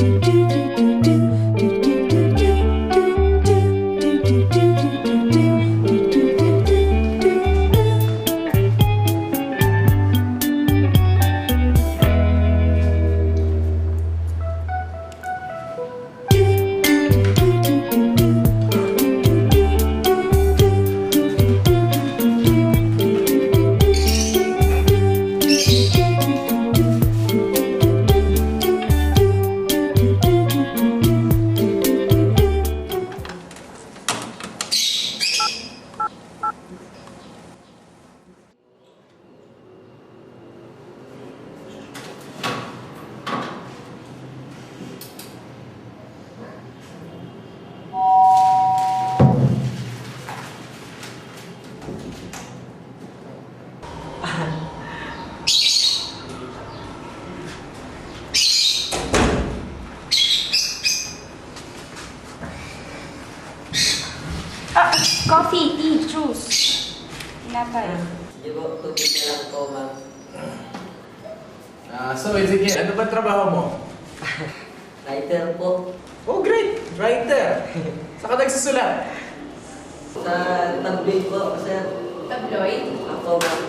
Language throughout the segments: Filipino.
Ah, coffee, tea, juice. Tinapay. Sige po, tubig na lang po, ma'am. Ah, so Ezekiel, ano ba trabaho mo? Writer po. Oh, great! Writer! Saka nagsusulat. Sa tabloid po, sir. Tabloid? Ako, ma'am.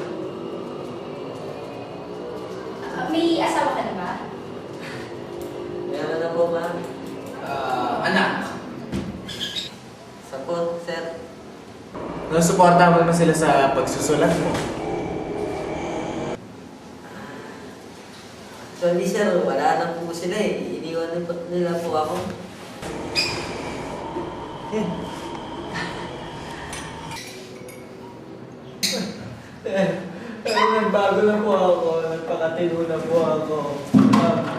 Ah, may asawa ka na sir. Nasuporta mo naman sila sa pagsusulat mo. Actually, sir, wala na po sila eh. Iniwan na po nila po ako. Ay, nagbago na po ako. Nagpakatino na po ako. Ma'am.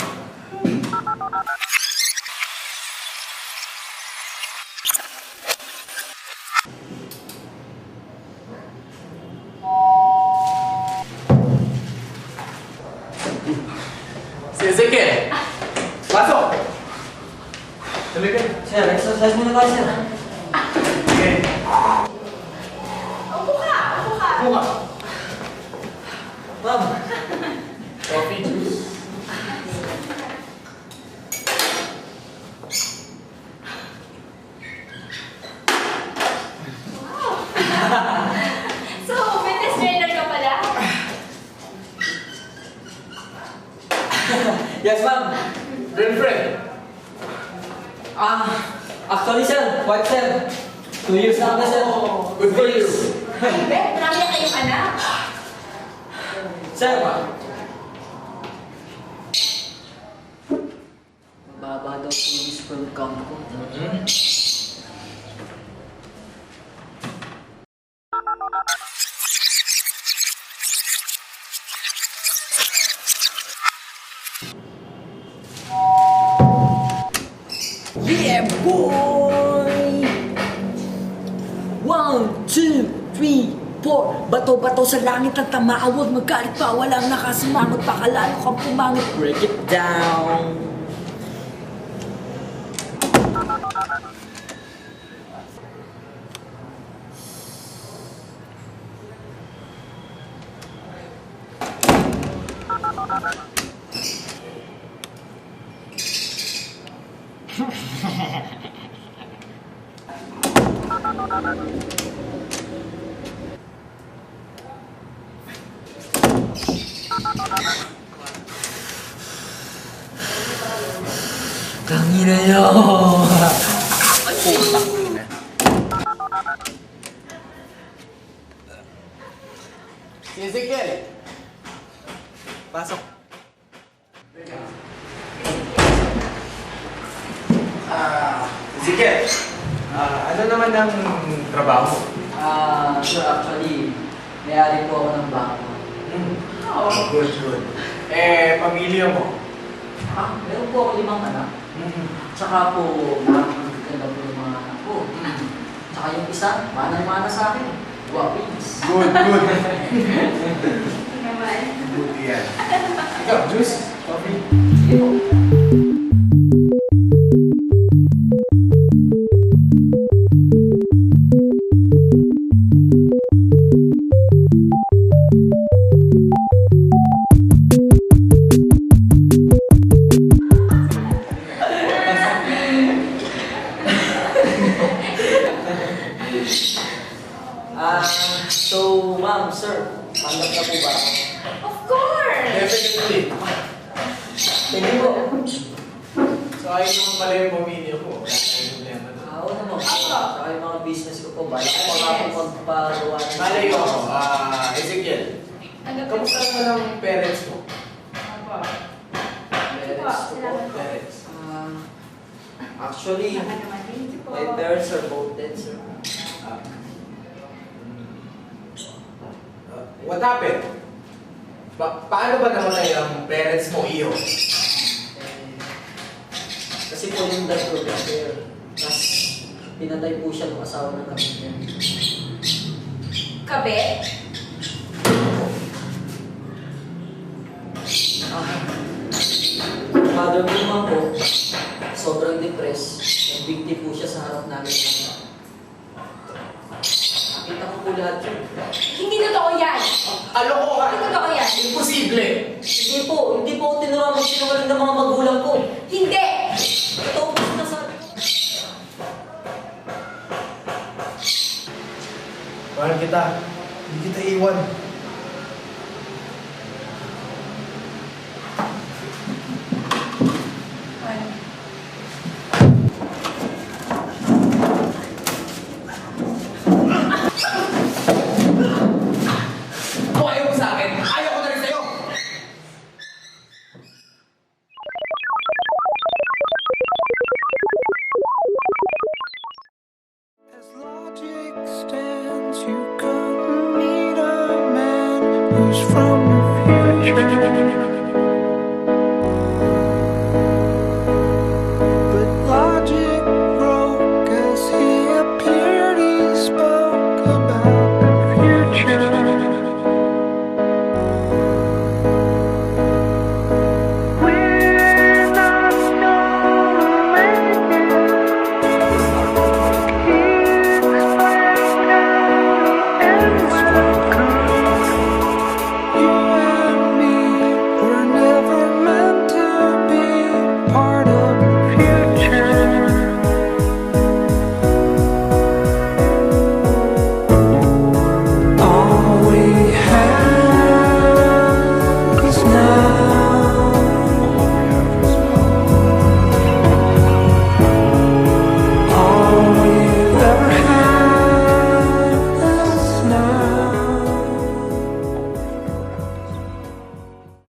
Si Ezekiel! Pasok! Tuloy ka. Sir, exercise muna tayo, sir. Okay. Upo ka! Upo ka! Buka. Ma'am, Coffee, juice. So, fitness trainer ka pala? Yes, ma'am. Girlfriend. Ah, actually, sir, what, sir? Two years na kami, sir. Good for you. Hindi, marami na kayong anak. Sir, Mababa daw po yung sperm count ko. Hmm? Yeah, boy! One, two, three, four. Bato-bato sa langit ang tamaan. Huwag magalit pa. Walang nakasimangot pa. Kalalo kang pumangot. Break it down. Tangina nyo! Si Ezekiel! Pasok. Ah, Ezekiel! Ah, ano naman ang trabaho mo? Ah, sure, actually, mayari po ako ng bangko. Hmm. Oh, good, good. Eh, pamilya mo? Ah, meron po ako limang anak. Hmm. Tsaka po, nakakaganda po yung mga anak ko. Tsaka yung isa, manang-mana sa akin. Guwapings. Good, good. Naman. Buti yan. Ikaw, juice? Tanggap na po ba? Of course! Definitely. You po. So, ayun naman pala yung pamilya ko. Problema doon. Ah, Oo naman. Saka yung mga business ko po, bala ko nga po magpagawa ng... Malay ko, ah, Ezekiel. Kamusta naman ang parents mo? Opo. Parents ko po. Parents. Ah, actually, my parents are both dead, sir. Ah. Ah, what happened? Pa- paano ba namatay ang parents mo, iyo? Eh, kasi po yung dad ko, brother, mas pinatay po siya ng asawa ng kapatid niya. Kabe? Ah, father ko naman po, sobrang depressed. Nagbigti po siya sa harap namin. Nakita ko po lahat yun. Hindi totoo yan! Aloko ka! Hindi totoo yan! Imposible! Hindi po, hindi po ako tinuruan magsinungaling ng mga magulang ko. Hindi! Ito po sinasabi ko. Mahal kita. Hindi kita iwan.